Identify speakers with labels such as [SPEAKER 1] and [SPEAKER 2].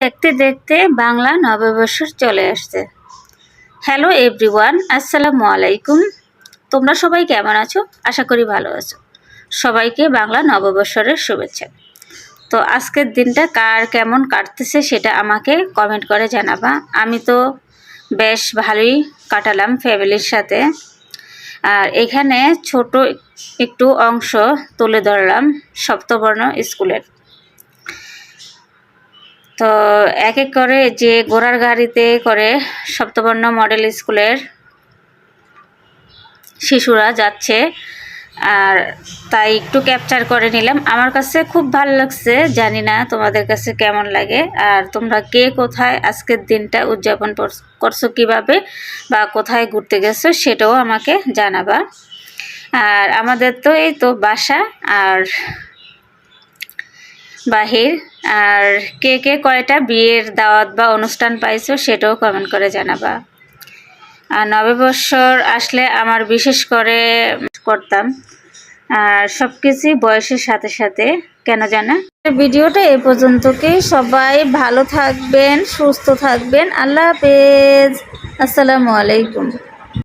[SPEAKER 1] দেখতে দেখতে বাংলা নববর্ষর চলে আসছে। হ্যালো এভরিওয়ান আসসালামু আলাইকুম। তোমরা সবাই কেমন আছো? আশা করি ভালো আছো। সবাইকে বাংলা নববর্ষরের শুভেচ্ছা। তো আজকের দিনটা কার কেমন কাটতেছে সেটা আমাকে কমেন্ট করে জানাবা। আমি তো বেশ ভালোই কাটালাম ফ্যামিলির সাথে। আর এখানে ছোট একটু অংশ তুলে ধরলাম সপ্তবর্ণ স্কুলের। তো এক এক করে যে ঘোড়ার গাড়িতে করে সপ্তবর্ণ মডেল স্কুলের শিশুরা যাচ্ছে। আর তাই একটু ক্যাপচার করে নিলাম। আমার কাছে খুব ভালো লাগছে, জানি না তোমাদের কাছে কেমন লাগে। আর তোমরা কে কোথায় আজকের দিনটা উদযাপন করছ কীভাবে বা কোথায় ঘুরতে গেছো সেটাও আমাকে জানাবা। আর আমাদের তো এই তো বাসা, আর বাহির। আর কে কে কয়টা বিয়ের দাওয়াত বা অনুষ্ঠান পাইছো সেটাও কমেন্ট করে জানাবা। আর নববর্ষর আসলে আমার বিশেষ করে করতাম। আর সব কিছুই বয়সের সাথে সাথে, কেন জানা? ভিডিওটা এ পর্যন্তকে। সবাই ভালো থাকবেন, সুস্থ থাকবেন। আল্লাহ হাফেজ। আসসালামু আলাইকুম।